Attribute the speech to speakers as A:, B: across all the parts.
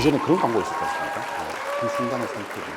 A: 예전에 그런 광고 있었지 않습니까? 어, 그 순간의 선택이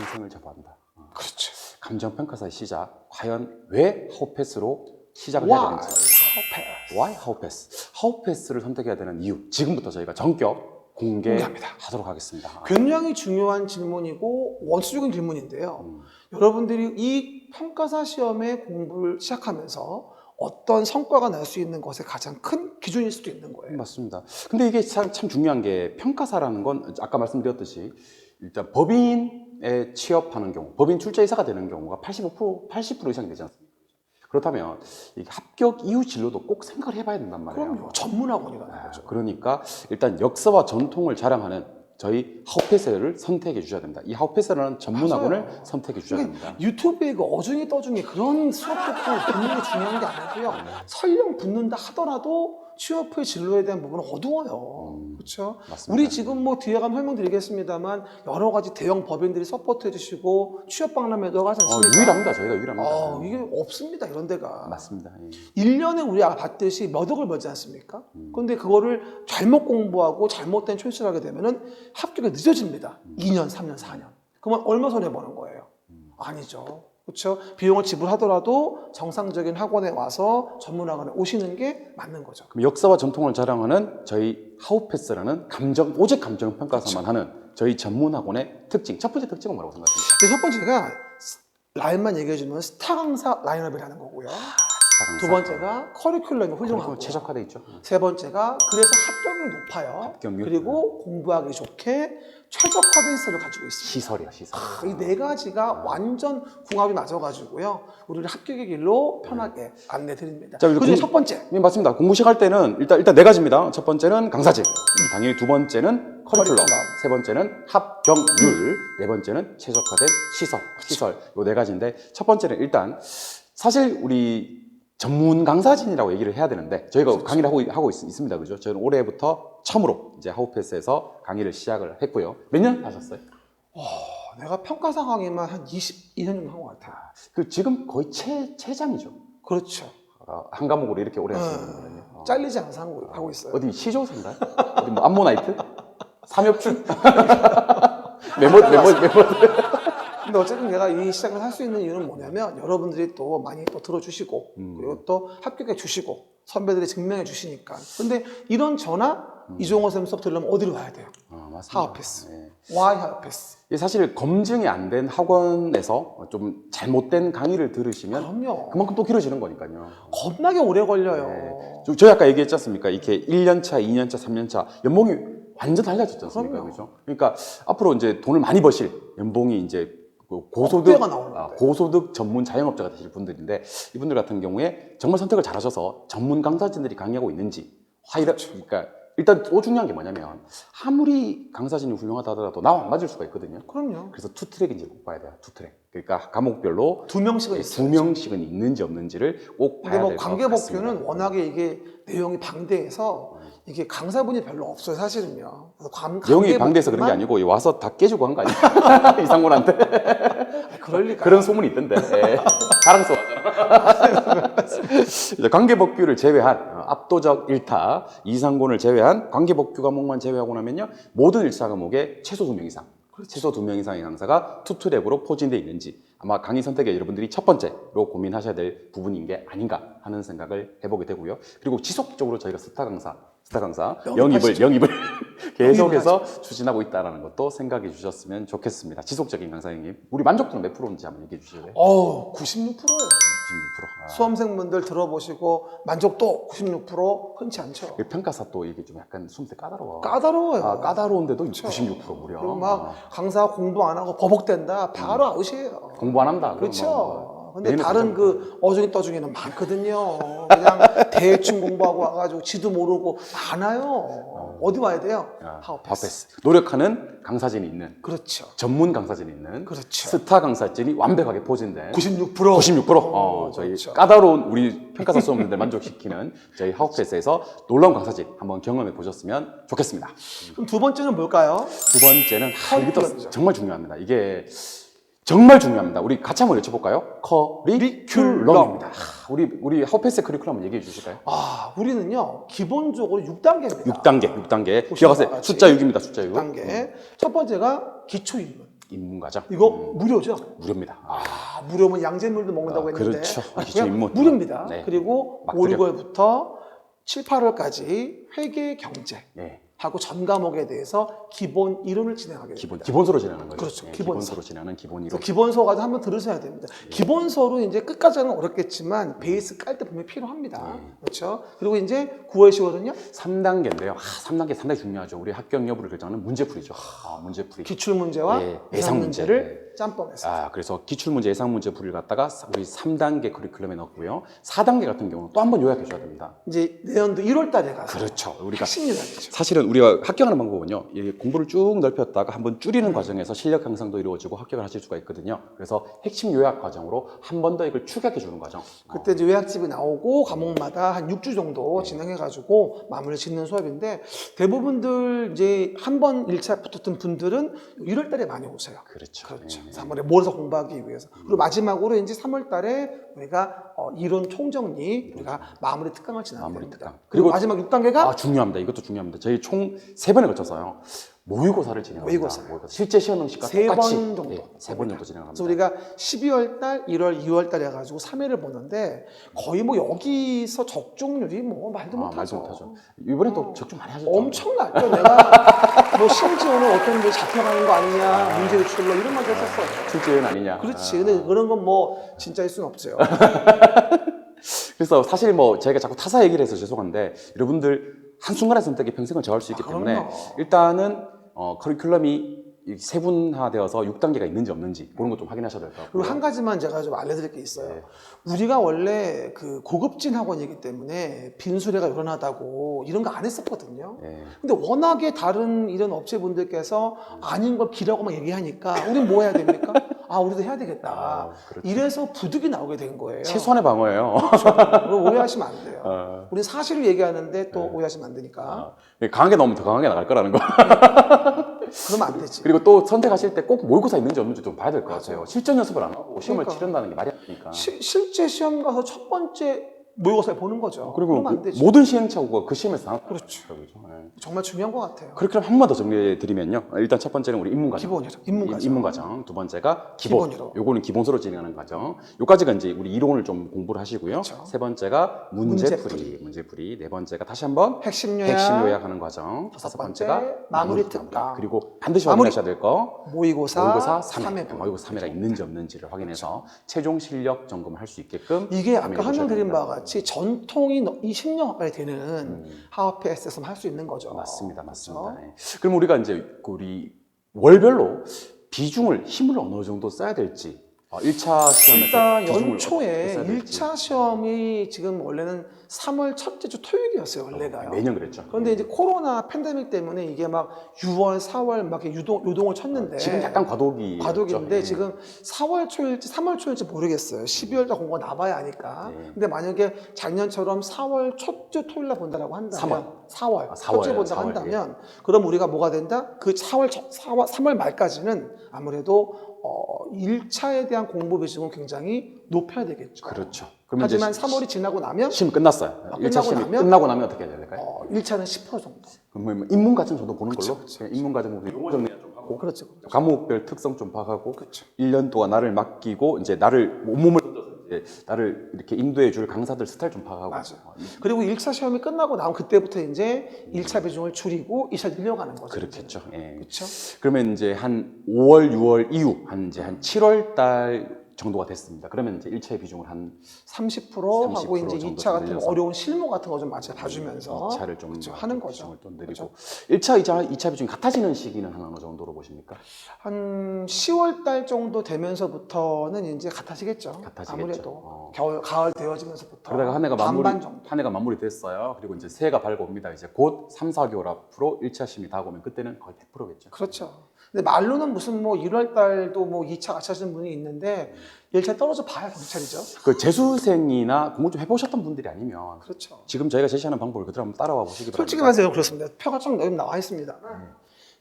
A: 인생을 좌우한다. 어,
B: 그렇죠.
A: 감정 평가사의 시작, 과연 왜 하우패스로 시작을 해야
B: 와,
A: 되는지.
B: 하우패스.
A: Why 하우패스? 하우패스를 선택해야 되는 이유. 지금부터 저희가 전격
B: 공개합니다.
A: 공개하도록 하겠습니다.
B: 굉장히 중요한 질문이고 원수적인 질문인데요.
A: 음.
B: 여러분들이 이 평가사 시험에 공부를 시작하면서 어떤 성과가 날 수 있는 것의 가장 큰 기준일 수도 있는 거예요.
A: 맞습니다. 근데 이게 참, 참 중요한 게 평가사라는 건 아까 말씀드렸듯이 일단 법인에 취업하는 경우, 법인 출제이사가 되는 경우가 85% 80% 이상이 되지 않습니까? 그렇다면 이게 합격 이후 진로도 꼭 생각을 해봐야 된단 말이에요.
B: 그럼요. 전문학원이라는
A: 아,
B: 거죠.
A: 그러니까 일단 역사와 전통을 자랑하는 저희 하우패스를 선택해 주셔야 됩니다. 이 하우패스라는 전문 학원을
B: 맞아요.
A: 선택해 주셔야 됩니다.
B: 유튜브에 그 어중이 떠중이 그런 수업 듣고 듣는 게 중요한 게 아니고요. 설령 붙는다 하더라도 취업 후의 진로에 대한 부분은 어두워요.
A: 음,
B: 그렇죠?
A: 맞습니다.
B: 우리 지금 뭐 뒤에 가면 설명드리겠습니다만 여러 가지 대형 법인들이 서포트 해 주시고 취업 박람회도 하지
A: 어,
B: 않습니까?
A: 유일합니다. 저희가 유일합니다.
B: 어, 이게 없습니다 이런 데가
A: 맞습니다. 예.
B: 1년에 우리가 봤듯이 몇 억을 벌지 않습니까?
A: 음.
B: 근데 그거를 잘못 공부하고 잘못된 초이스를 하게 되면은 합격이 늦어집니다. 2년, 3년, 4년. 그러면 얼마 손해 보는 거예요?
A: 음.
B: 아니죠. 그렇죠? 비용을 지불하더라도 정상적인 학원에 와서 전문 학원에 오시는 게 맞는 거죠.
A: 그럼 역사와 전통을 자랑하는 저희 하우패스라는 감정 오직 감정 평가사만
B: 그렇죠.
A: 하는 저희 전문 학원의 특징 첫 번째 특징은 뭐라고 생각하십니까?
B: 근데 첫 번째가 라인만 얘기해주면 스타 강사 라인업이라는 거고요.
A: 스타
B: 두. 번째가 커리큘럼이 훌륭하고
A: 최적화돼 있죠.
B: 세 번째가 그래서 합격률이 높아요.
A: 합격률.
B: 그리고 공부하기 좋게 최적화된 시설을 가지고 있습니다.
A: 시설이야 시설.
B: 이네 가지가 완전 궁합이 맞아가지고요. 우리를 합격의 길로 편하게 안내 드립니다.
A: 자,
B: 그중에
A: 공-
B: 첫 번째
A: 네, 맞습니다. 공부 시작할 때는 일단 일단 네 가지입니다. 첫 번째는 강사직, 당연히 두 번째는 커리큘럼,
B: 커리큘럼.
A: 세 번째는 합격률, 네 번째는 최적화된 시설, 시설 요 네 가지인데 첫 번째는 일단 사실 우리 전문 강사진이라고 얘기를 해야 되는데 저희가
B: 그렇죠.
A: 강의를 하고, 하고 있, 습니다 그죠? 저는 올해부터 처음으로 이제 하우패스에서 강의를 시작을 했고요. 몇 년 하셨어요?
B: 어, 내가 평가사 강의만 한 22년 정도 한 것 같아요.
A: 그 지금 거의 최 최장이죠.
B: 그렇죠.
A: 어, 한 과목으로 이렇게 오래 하시는
B: 음,
A: 거거든요. 어.
B: 잘리지 않아서 하고, 하고 있어요.
A: 어디 시조세인가요? 어디 뭐 암모나이트? 삼엽춘? 메모 메모 메모.
B: 근데 어쨌든 내가 이 시작을 할 수 있는 이유는 뭐냐면 여러분들이 또 많이 또 들어주시고
A: 음.
B: 그리고 또 합격해 주시고 선배들이 증명해 주시니까. 근데 이런 전화
A: 음.
B: 이종호 쌤 수업 들으려면 어디로 가야 돼요?
A: 아, 맞습니다.
B: 하우패스.
A: 예.
B: 와이 하우패스.
A: 이게 사실 검증이 안 된 학원에서 좀 잘못된 강의를 들으시면
B: 그럼요.
A: 그만큼 또 길어지는 거니까요.
B: 겁나게 오래 걸려요.
A: 네. 저- 저희 아까 얘기했지 않습니까? 이렇게 1년차, 2년차, 3년차 연봉이 완전 달라졌지 않습니까?
B: 그럼요.
A: 그죠? 그러니까 앞으로 이제 돈을 많이 버실 연봉이 이제 그 고소득,
B: 억대가 나오는데.
A: 아, 고소득 전문 자영업자가 되실 분들인데 이분들 같은 경우에 정말 선택을 잘하셔서 전문 강사진들이 강의하고 있는지 화이라, 그러니까 일단 또 중요한 게 뭐냐면 아무리 강사진이 훌륭하다 하더라도 나와 안 맞을 수가 있거든요.
B: 그럼요.
A: 그래서 투 트랙인지 꼭 봐야 돼요. 투 트랙. 그러니까 과목별로
B: 두 명씩은
A: 두
B: 있어요.
A: 명씩은 있는지 없는지를 꼭
B: 근데
A: 봐야 뭐될것
B: 관계복귀는
A: 같습니다.
B: 워낙에 이게 내용이 방대해서 이게 강사분이 별로 없어요 사실은요. 그래서 관,
A: 내용이 방대해서 그런 게 아니고 와서 다 깨주고 한 거 아니야? 이상군한테
B: 아니, 그럴 리가.
A: 그런 소문이 있던데 예. 자랑스러워하잖아. 이제 관계법규를 제외한 어, 압도적 일타 이상군을 제외한 관계법규 과목만 제외하고 나면요 모든 일차 과목에 최소 두 명 이상 최소 두 명 이상의 강사가 투트랙으로 포진되어 있는지 아마 강의 선택에 여러분들이 첫 번째로 고민하셔야 될 부분인 게 아닌가 하는 생각을 해보게 되고요. 그리고 지속적으로 저희가 스타 강사, 스타 강사 영입을. 영입을 계속해서 추진하고 있다는 것도 생각해 주셨으면 좋겠습니다. 지속적인 강사 영입. 우리 만족도는 몇 프로인지 한번 얘기해 주실래요?
B: 어우 96%예요.
A: 96%. 아.
B: 수험생분들 들어보시고 만족도 96% 흔치 않죠.
A: 이 평가사 또 이게 좀 약간 때 까다로워.
B: 까다로워요.
A: 아, 까다로운데도
B: 그렇죠.
A: 96% 무려.
B: 그리고 막
A: 아,
B: 강사 공부 안 하고 버벅댄다 바로 아웃이에요.
A: 공부 안 한다.
B: 그렇죠. 근데 다른. 그 어중이 떠중이는 많거든요. 그냥 대충 공부하고 와가지고 지도 모르고 많아요. 어디 와야 돼요?
A: 아,
B: 하우패스.
A: 하우패스. 노력하는 강사진이 있는
B: 그렇죠.
A: 전문 강사진이 있는
B: 그렇죠.
A: 스타 강사진이 완벽하게 포진된
B: 96%.
A: 96% 어, 저희
B: 그렇죠.
A: 까다로운 우리 평가사 수험생들 만족시키는 저희 하우패스에서 놀라운 강사진 한번 경험해 보셨으면 좋겠습니다.
B: 그럼 두 번째는 뭘까요?
A: 두 번째는 또
B: 커리큘럼이죠.
A: 정말 중요합니다. 이게 정말 중요합니다. 우리 같이 한번 외쳐볼까요? 커리큘럼입니다. 하, 우리 우리 하우패스 커리큘럼 한번 얘기해 주실까요?
B: 아, 우리는요, 기본적으로 6단계입니다.
A: 6단계, 6단계.
B: 보시는
A: 기억하세요.
B: 같이
A: 숫자 6입니다. 숫자 6.
B: 6단계. 첫 번째가 기초 인문.
A: 인문과정.
B: 이거
A: 음,
B: 무료죠?
A: 무료입니다. 아,
B: 아, 무료면 양재물도 먹는다고
A: 아,
B: 했는데.
A: 그렇죠.
B: 아,
A: 기초 인문.
B: 무료입니다.
A: 네.
B: 그리고
A: 막
B: 5,
A: 드려.
B: 6월부터 7, 8월까지 회계 경제.
A: 네.
B: 하고 전 과목에 대해서 기본 이론을 진행하게 됩니다.
A: 기본 기본서로 진행하는 거죠.
B: 그렇죠.
A: 예,
B: 기본서.
A: 기본서로 진행하는 기본 이론.
B: 그래서 기본서 가지고 한번 들으셔야 됩니다.
A: 예.
B: 기본서로 이제 끝까지는 어렵겠지만 베이스 깔 때 보면 필요합니다.
A: 예.
B: 그렇죠. 그리고 이제 9월, 10월은요
A: 3단계인데요. 아, 3단계 상당히 중요하죠. 우리 합격 여부를 결정하는 문제풀이죠. 아, 문제풀이.
B: 기출 문제와
A: 예,
B: 예상 문제를
A: 문제.
B: 짬뽕해서
A: 아, 그래서 기출문제, 예상문제 풀이를 갖다가 우리 3단계 커리큘럼에 넣고요. 4단계 같은 경우는 또 한 번 요약해 줘야 됩니다.
B: 이제 내년도 1월 달에 가서
A: 그렇죠. 우리가
B: 핵심 요약이죠.
A: 사실은 우리가 합격하는 방법은요. 이 공부를 쭉 넓혔다가 한번 줄이는 과정에서 실력 향상도 이루어지고 합격을 하실 수가 있거든요. 그래서 핵심 요약 과정으로 한 번 더 이걸 축약해 주는 과정.
B: 그때 이제 요약집이 나오고 과목마다 한 6주 정도
A: 네.
B: 진행해 가지고 마무리 짓는 수업인데 대부분들 이제 한 번 1차 붙었던 분들은 1월 달에 많이 오세요.
A: 그렇죠.
B: 그렇죠.
A: 예.
B: 3월에 몰아서 공부하기 위해서. 그리고 마지막으로 이제 3월 달에 우리가 어, 이론 총정리, 우리가 마무리 특강을 진행합니다.
A: 마무리 특강.
B: 그리고
A: 그리고
B: 마지막 6단계가
A: 아, 중요합니다. 이것도 중요합니다. 저희 총 세 번에 걸쳐서요. 모의고사를 진행합니다.
B: 모의고사.
A: 실제 시험 형식과
B: 세
A: 똑같이
B: 번 정도.
A: 예, 세번 정도 진행합니다.
B: 그래서 우리가 12월 달, 1월, 2월 달에 해가지고 3회를 보는데 거의 뭐 여기서 적중률이 뭐 말도
A: 아,
B: 못하죠.
A: 말도 못하죠. 이번에 또 적중 많이 하셨죠?
B: 엄청나요. 내가 뭐 심지어는 어떤 분 잡혀가는 거 아니냐, 문제 유출로 이런 말도 했었어요.
A: 출제위원 아니냐.
B: 그렇지.
A: 아.
B: 근데 그런 건 뭐 진짜일 수는 없죠.
A: 그래서 사실 뭐 제가 자꾸 타사 얘기를 해서 죄송한데 여러분들 한순간의 선택이 평생을 정할 수 있기
B: 아,
A: 때문에
B: 그럼요.
A: 일단은 어, 커리큘럼이 이 세분화되어서 6단계가 있는지 없는지 그런 것 좀 확인하셔야 될 것 같고요.
B: 그리고 한 가지만 제가 좀 알려드릴 게 있어요.
A: 네.
B: 우리가 원래 그 고급진 학원이기 때문에 빈수레가 요란하다고 이런 거 안 했었거든요.
A: 예.
B: 근데 워낙에 다른 이런 업체분들께서 아닌 걸 기라고만 얘기하니까 우린 뭐 해야 됩니까? 아, 우리도 해야 되겠다.
A: 아, 그렇죠.
B: 이래서 부득이 나오게 된 거예요.
A: 최소한의 방어예요.
B: 그럼 오해하시면 안 돼요.
A: 어,
B: 우리 사실을 얘기하는데 또
A: 네.
B: 오해하시면 안 되니까.
A: 어, 강하게 나오면 더 강하게 나갈 거라는 거.
B: 그러면 안 되지.
A: 그리고 또 선택하실 때 꼭 모의고사 있는지 없는지 좀 봐야 될 것 같아요. 실전 연습을 안 하고 시험을
B: 그러니까.
A: 치른다는 게 말이 안 되니까.
B: 시- 실제 시험 가서 첫 번째 모의고사를 보는 거죠.
A: 그리고
B: 그러면 안 되지.
A: 모든 시행착오가 그 시험에서 나왔다.
B: 그렇죠.
A: 그렇죠. 예.
B: 정말 중요한 것 같아요.
A: 커리큘럼 한번 더 정리해 드리면요. 일단 첫 번째는 우리 인문과정.
B: 기본이죠. 인문과정.
A: 인문과정. 두 번째가 기본.
B: 기본으로.
A: 요거는 기본서로 진행하는 과정. 요까지가 이제 우리 이론을 좀 공부를 하시고요.
B: 그렇죠.
A: 세 번째가 문제풀이.
B: 문제풀이.
A: 네 번째가 다시 한번
B: 핵심 요약,
A: 핵심 요약하는 과정.
B: 다섯
A: 다섯
B: 번째,
A: 번째가
B: 마무리 특강.
A: 그리고 반드시
B: 마무리.
A: 확인하셔야 될 거.
B: 모의고사,
A: 모의고사
B: 3회
A: 3회.
B: 분.
A: 모의고사 3회가 있는지 없는지를 확인해서 최종 실력 점검을 할수 있게끔
B: 이게 아까
A: 고민해 보셔야
B: 설명드린
A: 됩니다.
B: 바와 같이 전통이 너- 이 10년 가까이 되는
A: 음.
B: 하우페스에서 할수 있는 거죠.
A: 맞습니다, 맞습니다.
B: 그렇죠?
A: 예. 그럼 우리가 이제 그 우리 월별로 비중을 힘을 어느 정도 써야 될지 어, 1차 시험에서
B: 일단 연초에
A: 어떻게 써야 될지.
B: 1차 시험이 지금 원래는 3월 첫째 주 토요일이었어요, 원래가요.
A: 매년 그랬죠.
B: 그런데 이제 코로나 팬데믹 때문에 이게 막 6월, 4월 막 이렇게 유동, 요동을 쳤는데
A: 지금 약간 과도기
B: 과도기인데 지금 4월 초일지 3월 초일지 모르겠어요. 12월 달 공고가 나봐야 아니까.
A: 네.
B: 근데 만약에 작년처럼 4월 첫주 토요일 날 본다라고 한다면 4월,
A: 아, 4월,
B: 첫째 본다고
A: 4월,
B: 한다면 그럼 우리가 뭐가 된다? 그 4월 첫- 4월 3월 말까지는 아무래도 어 1차에 대한 공부 비중은 굉장히 높여야 되겠죠.
A: 그렇죠. 그러면
B: 하지만
A: 이제
B: 3월이 지나고 나면
A: 시험 끝났어요.
B: 아,
A: 1차
B: 끝나고
A: 시험이
B: 나면?
A: 끝나고 나면 어떻게 해야 될까요?
B: 어 1차는 10% 정도.
A: 그럼 뭐 인문 과정 정도 보는 걸로 예, 인문 과정 보면 용어 정리 좀 하고
B: 그렇죠.
A: 과목별 특성 좀 파악하고
B: 그렇죠.
A: 1년 동안 나를 맡기고 이제 나를 온몸을 이제 나를 이렇게 인도해 줄 강사들 스타일 좀 파악하고
B: 맞아요.
A: 어, 이-
B: 그리고 1차 시험이 끝나고 나면 그때부터 이제 1차 비중을 줄이고 2차 늘려가는 거죠.
A: 그렇겠죠. 예.
B: 그렇죠.
A: 그러면 이제 한 5월, 6월 이후 한 이제 한 7월 달 정도가 됐습니다. 그러면 이제 1차의 비중을 한
B: 30% 하고
A: 30%
B: 이제
A: 정도
B: 2차 같은
A: 늘려서.
B: 어려운 실무 같은 거 좀 맞춰 봐주면서
A: 2차를 좀
B: 그렇죠. 하는 거죠.
A: 비중을 또 늘리고 1차, 2차, 2차 비중이 같아지는 시기는 한 어느 정도로 보십니까?
B: 한 10월 달 정도 되면서부터는 이제 같아지겠죠.
A: 같아지겠죠.
B: 아무래도
A: 어.
B: 겨울 가을 되어지면서부터
A: 그러다가 한 해가 마무리
B: 반반 정도.
A: 한 해가 마무리됐어요. 그리고 이제 새해가 밝아옵니다. 이제 곧 3, 4개월 앞으로 1차 시험이 다가오면 그때는 거의 100%겠죠.
B: 그렇죠. 근데 말로는 무슨 뭐 1월 달도 뭐 2차 같이 하시는 분이 있는데 1차 떨어져 봐야 경찰이죠.
A: 그 재수생이나 공부 좀 해보셨던 분들이 아니면
B: 그렇죠.
A: 지금 저희가 제시하는 방법을 그대로 한번 따라와 보시기 바랍니다.
B: 솔직히 말해서 그렇습니다. 표가 좀 나와 있습니다.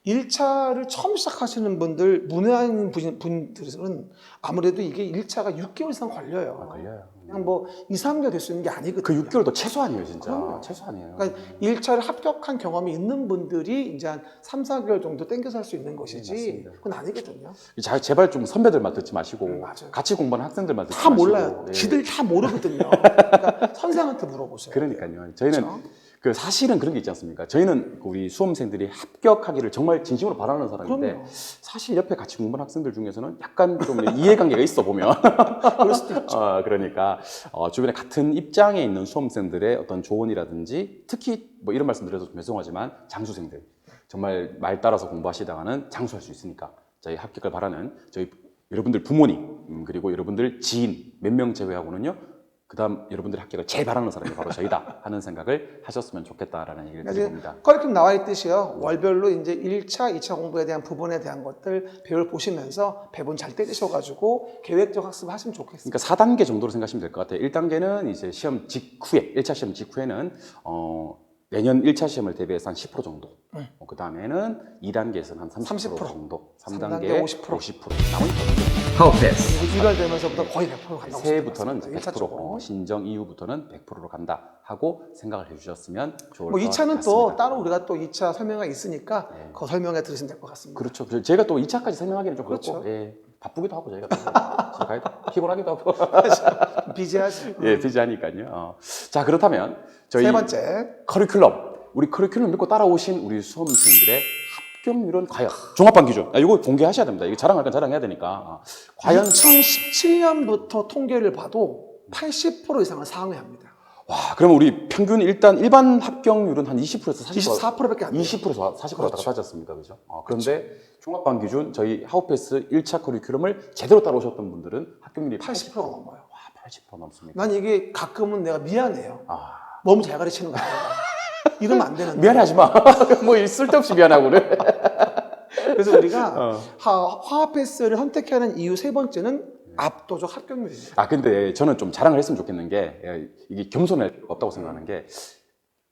B: 1차를 처음 시작하시는 분들, 문외한 분- 분들은 아무래도 이게 1차가 6개월 이상 걸려요.
A: 아, 걸려요.
B: 그냥 뭐 2, 3개월 될 수 있는 게 아니거든요.
A: 그 6개월도 최소한이에요, 진짜.
B: 그럼요.
A: 최소한이에요.
B: 그러니까 1차를 합격한 경험이 있는 분들이 이제 한 3, 4개월 정도 땡겨서 할 수 있는 것이지
A: 네.
B: 그건 아니거든요.
A: 자, 제발 좀 선배들만 듣지 마시고
B: 음.
A: 같이 공부하는 학생들만 듣지
B: 다
A: 마시고
B: 몰라요.
A: 예.
B: 지들 다 모르거든요. 그러니까 선생한테 물어보세요.
A: 그러니까요. 저희는
B: 그렇죠?
A: 그 사실은 그런 게 있지 않습니까? 저희는 우리 수험생들이 합격하기를 정말 진심으로 바라는 사람인데
B: 그럼요.
A: 사실 옆에 같이 공부하는 학생들 중에서는 약간 좀 이해관계가 있어 보면
B: 그럴 수도 있죠.
A: 어, 그러니까 어, 주변에 같은 입장에 있는 수험생들의 어떤 조언이라든지 특히 뭐 이런 말씀 드려서 좀 죄송하지만 장수생들 정말 말 따라서 공부하시다가는 장수할 수 있으니까 저희 합격을 바라는 저희 여러분들 부모님 음, 그리고 여러분들 지인 몇 명 제외하고는요 그다음 여러분들 합격을 제일 바라는 사람이 바로 저희다 하는 생각을 하셨으면 좋겠다라는 얘기를 드립니다.
B: 커리큘럼 나와 있듯이요. 월별로 이제 1차, 2차 공부에 대한 부분에 대한 것들 배울 보시면서 배분 잘 때리셔가지고 계획적 학습 하시면 좋겠습니다.
A: 그러니까 4단계 정도로 생각하시면 될 것 같아요. 1단계는 이제 시험 직후에, 1차 시험 직후에는, 어, 내년 1차 시험을 대비해서 한 10% 정도. 그 다음에는 2단계에서는 한 30%,
B: 30%.
A: 정도.
B: 3단계
A: 3단계
B: 50%.
A: 50%. 나머지
C: 하우패스
B: 그리고 1월 되면서부터 거의 100% 간다고
A: 새해부터는 이제
B: 1차
A: 100%,
B: 쪽으로.
A: 어, 신정 이후부터는 100%로 간다 하고 생각을 해주셨으면 좋을
B: 뭐
A: 것
B: 2차는
A: 같습니다.
B: 또 따로 우리가 또 2차 설명회가 있으니까
A: 네.
B: 그 설명회 들으시면 될 것 같습니다.
A: 그렇죠. 그래서 제가 또 2차까지 설명하기는 좀 그렇고,
B: 그렇죠.
A: 예, 바쁘기도 하고 저희가 또 집에 가야 돼. 피곤하기도 하고.
B: 비지하지.
A: 예, 비지하니까요. 어. 자, 그렇다면 저희
B: 세 번째.
A: 커리큘럼 우리 커리큘럼 믿고 따라오신 우리 수험생들의 합격률은 과연 종합반 기준 아, 이거 공개하셔야 됩니다 이거 자랑할 건 자랑해야 되니까 아, 과연
B: 2017년부터 통계를 봐도 80% 이상은 상회합니다.
A: 와 그러면 우리 평균 일단 일반 합격률은 한 20%에서 40%
B: 24%밖에 안 돼요.
A: 20%에서 40% 왔다
B: 그렇죠.
A: 하셨습니다 그죠 어, 그런데 종합반 기준 저희 하우패스 1차 커리큘럼을 제대로 따라오셨던 분들은 합격률이
B: 80%가 넘어요.
A: 와, 80% 넘습니다
B: 난 이게 가끔은 내가 미안해요.
A: 아
B: 너무 잘 가르치는 거 아닌가. 이러면 안 되는데.
A: 미안하지 마 뭐 쓸데없이 미안하고 그래
B: 그래서 우리가
A: 어.
B: 하, 화합 패스를 선택하는 이유 세 번째는 압도적 합격률입니다.
A: 아 근데 저는 좀 자랑을 했으면 좋겠는 게 예, 이게 겸손할 필요가 없다고 생각하는 게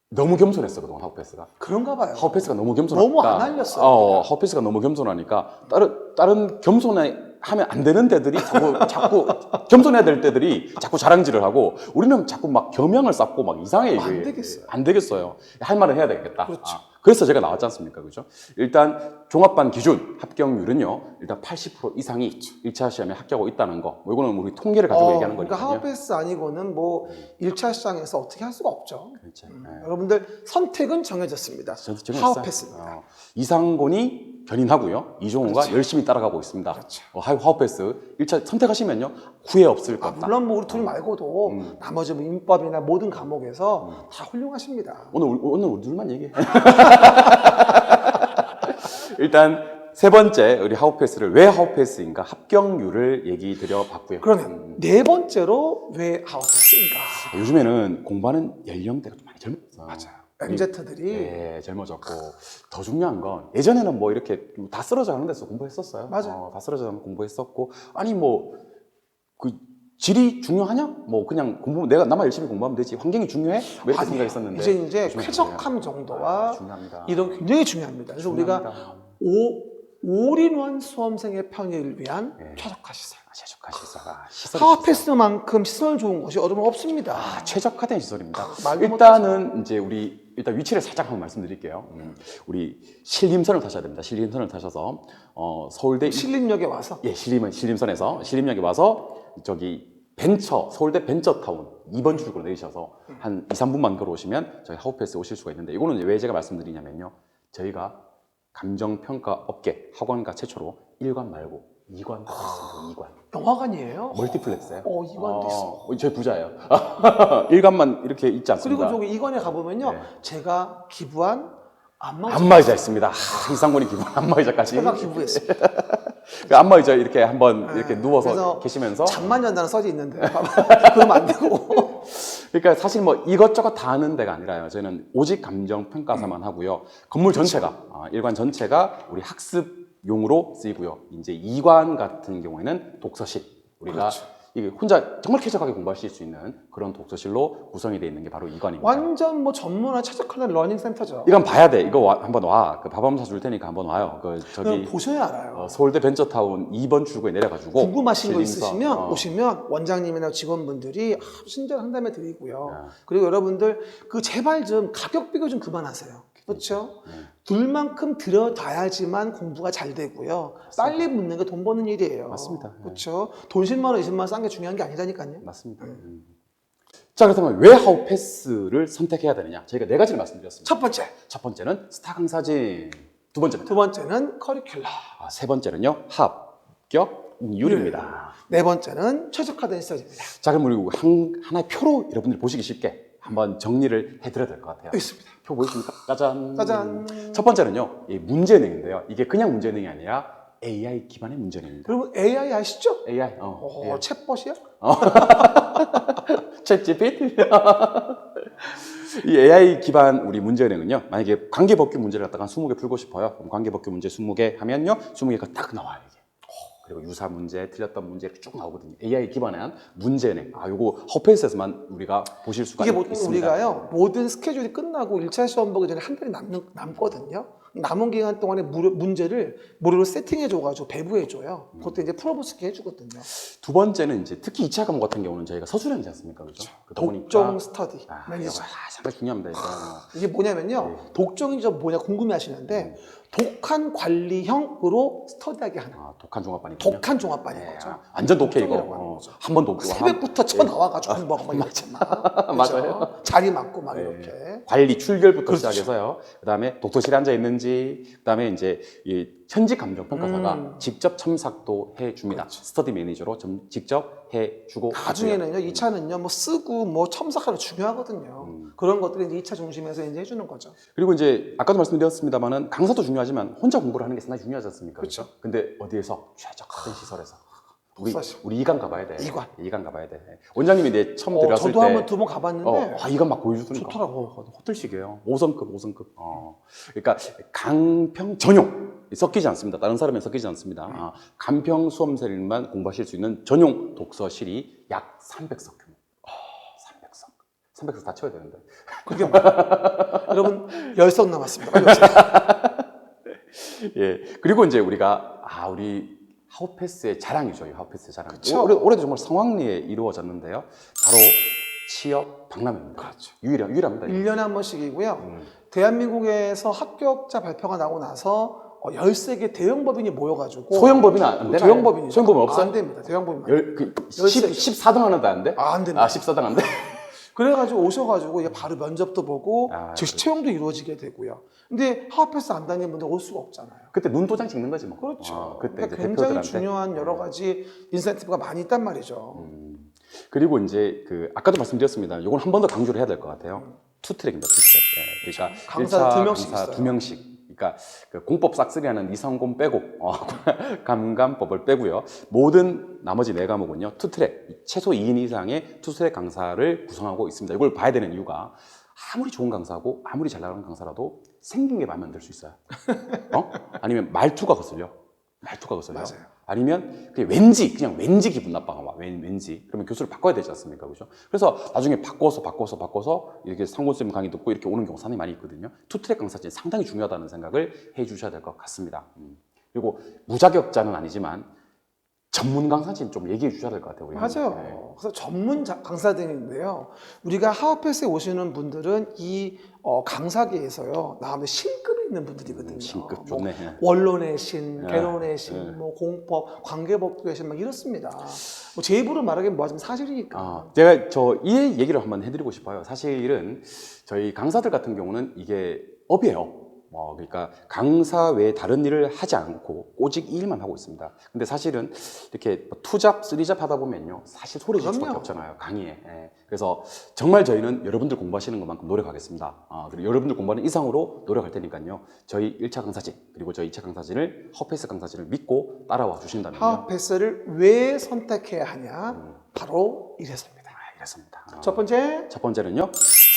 A: 너무 겸손했어 그동안 하우패스가
B: 그런가 봐요.
A: 하우패스가 너무 겸손하니까
B: 너무 안 알렸어요,
A: 어. 하우패스가 너무 겸손하니까 다른 다른 겸손해 하면 안 되는 데들이 자꾸 자꾸 겸손해야 될 때들이 자꾸 자랑질을 하고 우리는 자꾸 막 겸양을 쌓고 막 이상해
B: 안
A: 이게.
B: 되겠어요.
A: 안 되겠어요. 할 말은 해야 되겠다.
B: 그렇죠.
A: 아, 그래서 제가 나왔지 않습니까? 그죠? 일단 종합반 기준 합격률은요. 일단 80% 이상이 1차 시험에 합격하고 있다는 거. 뭐 이거는 우리 통계를 가지고
B: 어,
A: 얘기하는
B: 그러니까
A: 거니까요.
B: 하합패스 아니고는 뭐 1차 시장에서 어떻게 할 수가 없죠.
A: 그렇죠.
B: 음,
A: 네.
B: 여러분들 선택은 정해졌습니다. 하합패스입니다.
A: 어, 이상곤이 견인하고요. 이종호가
B: 그렇죠.
A: 열심히 따라가고 있습니다.
B: 그렇죠.
A: 어, 하우- 하우패스 1차 선택하시면요. 후회 없을 것
B: 아,
A: 같다.
B: 물론 뭐 우리 둘 말고도
A: 음.
B: 나머지 뭐 인법이나 모든 과목에서 다 훌륭하십니다.
A: 오늘 오늘 우리 둘만 얘기해. 일단 세 번째 우리 하우패스를 왜 하우패스인가 합격률을 얘기 드려 봤고요.
B: 그러면 네 번째로 왜 하합패스인가?
A: 요즘에는 공부하는 연령대가 좀 많이 젊었어요.
B: 맞아요. MZ들이
A: 예, 젊어졌고 더 중요한 건 예전에는 뭐 이렇게 다 쓰러져 가는 데서 공부했었어요.
B: 맞아요.
A: 어, 다 쓰러져 가는 공부했었고 아니 뭐 그 질이 중요하냐? 뭐 그냥 공부 내가 나만 열심히 공부하면 되지. 환경이 중요해? 뭐 이렇게. 생각했었는데
B: 이제 이제 쾌적함. 정도와
A: 아, 중요합니다.
B: 이런 게 굉장히 중요합니다. 그래서 우리가
A: 중요합니다.
B: 오 올인원 수험생의 편의를 위한
A: 네.
B: 최적화 시설.
A: 아, 최적화 시설아 시설
B: 하합패스만큼 시설 좋은 곳이 어디면 없습니다.
A: 아, 최적화된 시설입니다.
B: 말도
A: 일단은 이제 우리 일단 위치를 살짝 한번 말씀드릴게요. 음, 우리 신림선을 타셔야 됩니다. 신림선을 타셔서 어, 서울대
B: 신림역에 와서
A: 예, 신림은 신림선에서 신림역에 와서 저기 벤처 서울대 벤처타운 2번 출구로 내리셔서 한 2, 3분만 걸어오시면 저희 하우패스에 오실 수가 있는데 이거는 왜 제가 말씀드리냐면요. 저희가 감정 평가 업계 학원가 최초로 1관 말고 2관도 있습니다. 2관.
B: 영화관이에요.
A: 멀티플렉스예요.
B: 어, 2관도 있어.
A: 저희 부자예요. 1관만 이렇게 있지 않습니다.
B: 그리고 저기 이관에 가보면요,
A: 네.
B: 제가 기부한 안마
A: 안마의자 있습니다. 아, 이상권이 기부 안마의자까지.
B: 제가 기부했습니다.
A: 그 안마 의자 이렇게 한번
B: 네.
A: 이렇게 누워서
B: 그래서
A: 계시면서
B: 잠만 잔다는 써져 있는데 그러면 안 되고
A: 그러니까 사실 뭐 이것저것 다 하는 데가 아니라요. 저희는 오직 감정 평가사만 하고요. 건물 전체가 아, 일관 전체가 우리 학습 용으로 쓰이고요. 이제 이관 같은 경우에는 독서실 우리가
B: 그렇죠.
A: 이게 혼자 정말 쾌적하게 공부하실 수 있는 그런 독서실로 구성이 되어 있는 게 바로 이관입니다.
B: 완전 뭐 전문화 최적화된 러닝 센터죠.
A: 이건 봐야 돼. 이거 와- 한번 와. 그 밥 한번 사줄 테니까 한번 와요. 그 저기
B: 보셔야 알아요.
A: 어, 서울대 벤처타운 2번 출구에 내려가지고
B: 궁금하신 거 있으시면
A: 어.
B: 오시면 원장님이나 직원분들이 아주 친절 상담해 드리고요.
A: 아.
B: 그리고 여러분들 그 제발 좀 가격 비교 좀 그만하세요. 그렇죠?
A: 네.
B: 둘만큼 들여놔야지만 공부가 잘 되고요. 빨리 묻는 게 돈 버는 일이에요.
A: 맞습니다. 네.
B: 그렇죠? 돈 10만 원, 20만 원 싼 게 중요한 게 아니라니까요.
A: 맞습니다.
B: 네.
A: 음. 자 그렇다면 왜 하우패스를 선택해야 되느냐? 저희가 네 가지를 말씀드렸습니다.
B: 첫 번째,
A: 첫 번째는 스타 강사진. 두 번째는
B: 두 번째는 커리큘럼,
A: 아, 세 번째는요 합격률입니다.
B: 네 번째는 최적화된 시설입니다.
A: 자 그럼 우리 한, 하나의 표로 여러분들이 보시기 쉽게 한번 정리를 해드려야 될 것 같아요.
B: 있습니다.
A: 표 보이십니까? 짜잔.
B: 짜잔.
A: 첫 번째는요 이 문제은행인데요. 이게 그냥 문제은행이 아니라 AI 기반의 문제은행입니다.
B: 여러분 AI 아시죠?
A: AI, 어,
B: 어,
A: AI.
B: 챗봇이요?
A: 챗 GPT. 이 AI 기반 우리 문제은행은요, 만약에 관계법규 문제를 갖다가 20개 풀고 싶어요. 그럼 관계법규 문제 20개 하면요, 20개가 딱 나와요. 그리고 유사 문제, 틀렸던 문제 이렇게 쭉 나오거든요. AI 기반한 문제은행. 아, 요거 허페이스에서만 우리가 보실 수가
B: 이게
A: 있-
B: 보통
A: 있습니다.
B: 우리가요 모든 스케줄이 끝나고 1차 시험 보기 전에 한 달이 남는, 남거든요 남은 기간 동안에 무료, 문제를 무료로 세팅해 줘가지고 배부해 줘요 그것도 이제 있게 해주거든요
A: 두 번째는 이제 특히 2차 과목 같은 경우는 저희가 서술형이지 않습니까? 그죠? 그러다 보니까
B: 독종 스터디
A: 아,
B: 매니저
A: 이거 아, 상당히 중요합니다, 이거.
B: 이게 뭐냐면요 독종이 저 뭐냐 궁금해 하시는데 독한 관리형으로 스터디하게 하는
A: 아, 독한 종합반이군요.
B: 독한 종합반인
A: 네,
B: 거죠
A: 아, 완전 독해, 이거. 어. 한번 독.
B: 새벽부터 쳐 나와가지고 공부하고 막 이랬잖아
A: 맞아요.
B: 자리 맞고 막
A: 네.
B: 이렇게
A: 관리 출결부터
B: 그렇죠.
A: 시작해서요. 그다음에 독서실에 앉아 있는지, 그다음에 이제 이 현직 감정 평가사가
B: 음.
A: 직접 첨삭도 해 줍니다.
B: 그렇죠.
A: 스터디 매니저로 점- 직접 해 주고
B: 나중에는요, 2차는요, 뭐 쓰고 뭐 첨삭하는 거 중요하거든요.
A: 음.
B: 그런 것들을 이제 2차 중심에서 이제 해주는 거죠.
A: 그리고 이제 아까도 말씀드렸습니다만은 강사도 중요하 지만 혼자 공부를 하는 게 상당히 중요하지 않습니까?
B: 그렇죠.
A: 근데 어디에서 최적화된 시설에서 우리
B: 독서실.
A: 우리 이관 가봐야 돼.
B: 이관.
A: 이관 가봐야 돼. 원장님이 내 처음
B: 어,
A: 들어왔을
B: 저도
A: 때
B: 한번 두 번 가봤는데
A: 어, 아, 이건 막 보여주더니까.
B: 좋더라고.
A: 어, 호텔식이에요. 5성급, 5성급. 어. 그러니까 강평 전용. 섞이지 않습니다. 다른 사람이 섞이지 않습니다. 아, 간평 수험생만 공부하실 수 있는 전용 독서실이 약 300석 규모. 300석. 300석 다 채워야 되는데.
B: 그게 뭐 여러분 열 석 남았습니다. 빨리 오세요.
A: 예. 그리고 이제 우리가, 아, 우리 하우패스의 자랑이죠. 이 하우패스의 자랑.
B: 그쵸.
A: 올해, 올해도 정말 성황리에 이루어졌는데요. 바로 취업 박람회입니다.
B: 그렇죠.
A: 유일한, 유일합니다. 이거.
B: 1년에 한 번씩이고요.
A: 음.
B: 대한민국에서 합격자 발표가 나고 나서 어, 13개 대형 법인이 모여가지고
A: 소형법인은 안 되나요?
B: 대형 법인이
A: 소형법인 없어요?
B: 안 됩니다. 대형 법인
A: 열, 그,
B: 열세
A: 10, 14등 하는데 안 돼?
B: 아, 안 됩니다.
A: 아, 14등 안 돼?
B: 그래가지고 오셔가지고 이게 바로 면접도 보고
A: 아,
B: 즉시
A: 그렇죠.
B: 채용도 이루어지게 되고요. 근데 하업패스 안 다니는 분들 올 수가 없잖아요.
A: 그때 눈도장 찍는 거지 뭐.
B: 그렇죠.
A: 어, 그때
B: 그러니까 굉장히
A: 대표들한테.
B: 중요한 여러 가지 인센티브가 많이 있단 말이죠.
A: 음. 그리고 이제 그 아까도 말씀드렸습니다. 이건 한 번 더 강조를 해야 될 것 같아요. 투 트랙입니다. 투 트랙. 예, 그러니까
B: 강사
A: 일차
B: 두 명씩
A: 강사
B: 있어요.
A: 두 명씩. 그러니까 그 공법 싹쓸이하는 이성공 빼고 어, 감감법을 빼고요. 모든 나머지 네 과목은요. 투트랙 최소 2인 이상의 투트랙 강사를 구성하고 있습니다. 이걸 봐야 되는 이유가 아무리 좋은 강사고 아무리 잘 나가는 강사라도 생긴 게 마음에 안 들 수 있어요. 어? 아니면 말투가 거슬려. 말투가 거슬려.
B: 맞아요.
A: 아니면 그냥 왠지 그냥 왠지 기분 나빠가 와 왠, 왠지. 그러면 교수를 바꿔야 되지 않습니까? 그죠? 그래서 나중에 바꿔서 바꿔서 바꿔서 이렇게 상고쌤 강의 듣고 이렇게 오는 경우 상당히 많이 있거든요. 투트랙 강사진 상당히 중요하다는 생각을 해 주셔야 될 것 같습니다. 음. 그리고 무자격자는 아니지만 전문 강사진 좀 얘기해 주셔야 될 것 같아요 우리
B: 맞아요. 그래서 전문 자- 강사들인데요. 우리가 하업패스에 오시는 분들은 이 어, 강사계에서요. 나오는 신급에 있는 분들이거든요.
A: 음, 신급
B: 뭐
A: 좋네
B: 원론의 신,
A: 네.
B: 개론의 신,
A: 네.
B: 뭐 공법, 관계법규의 신 막 이렇습니다. 뭐 제 입으로 말하기엔 뭐하지만 사실이니까.
A: 아, 제가 저 이 얘기를 한번 해드리고 싶어요. 사실은 저희 강사들 같은 경우는 이게 업이에요. 어, 그러니까 강사 외에 다른 일을 하지 않고 오직 이 일만 하고 있습니다. 근데 사실은 이렇게 뭐 투잡, 쓰리잡 하다 보면요. 사실 소리 질 수밖에. 없잖아요. 강의에. 예. 그래서 정말 저희는 여러분들 공부하시는 것만큼 노력하겠습니다. 아, 그리고 여러분들 공부하는 이상으로 노력할 테니까요. 저희 1차 강사진, 그리고 저희 2차 강사진을 허페이스 강사진을 믿고 따라와 주신다면요.
B: 하업패스를 왜 선택해야 하냐?
A: 음.
B: 바로 이래서입니다.
A: 아. 아.
B: 첫 번째,
A: 첫 번째는요.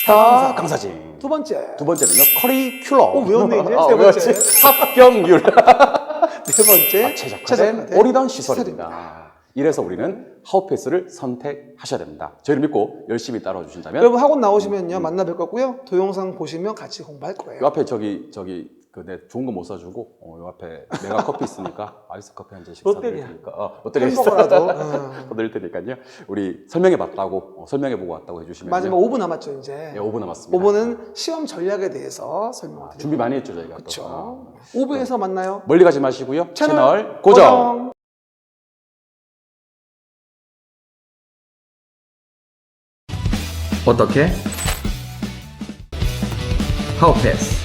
A: 강사, 강사진.
B: 두 번째,
A: 두 번째는요. 커리큘럼.
B: 어, 외웠네, 이제.
A: 아,
B: 세 번째.
A: 외웠지? 합격률.
B: 네 번째,
A: 아, 최적화된 오리던 시설입니다. 이 이래서 우리는 하우패스를 선택하셔야 됩니다. 저희를 믿고 열심히 따라와 주신다면
B: 여러분 학원 나오시면요 만나 뵐 거고요. 동영상 보시면 같이 공부할 거예요.
A: 요 앞에 저기 저기 그내 좋은 거 못 사주고 어, 요 앞에 메가 커피 있으니까 아이스 커피 한 잔씩
B: 롯데리아.
A: 사드릴 테니까 어, 롯데리아 있어.
B: 햄버거라도. 어.
A: 사드릴 테니까요. 우리 설명해 봤다고 어, 설명해 보고 왔다고 해주시면
B: 마지막 5분 남았죠 이제.
A: 예, 5분 남았습니다.
B: 5분은 시험 전략에 대해서 설명을 드릴게요.
A: 준비 많이 했죠 저희가. 또.
B: 그렇죠.
A: 어.
B: 5분에서 만나요.
A: 멀리 가지 마시고요. 채널,
B: 채널
A: 고정.
C: 어떻게? 하우패스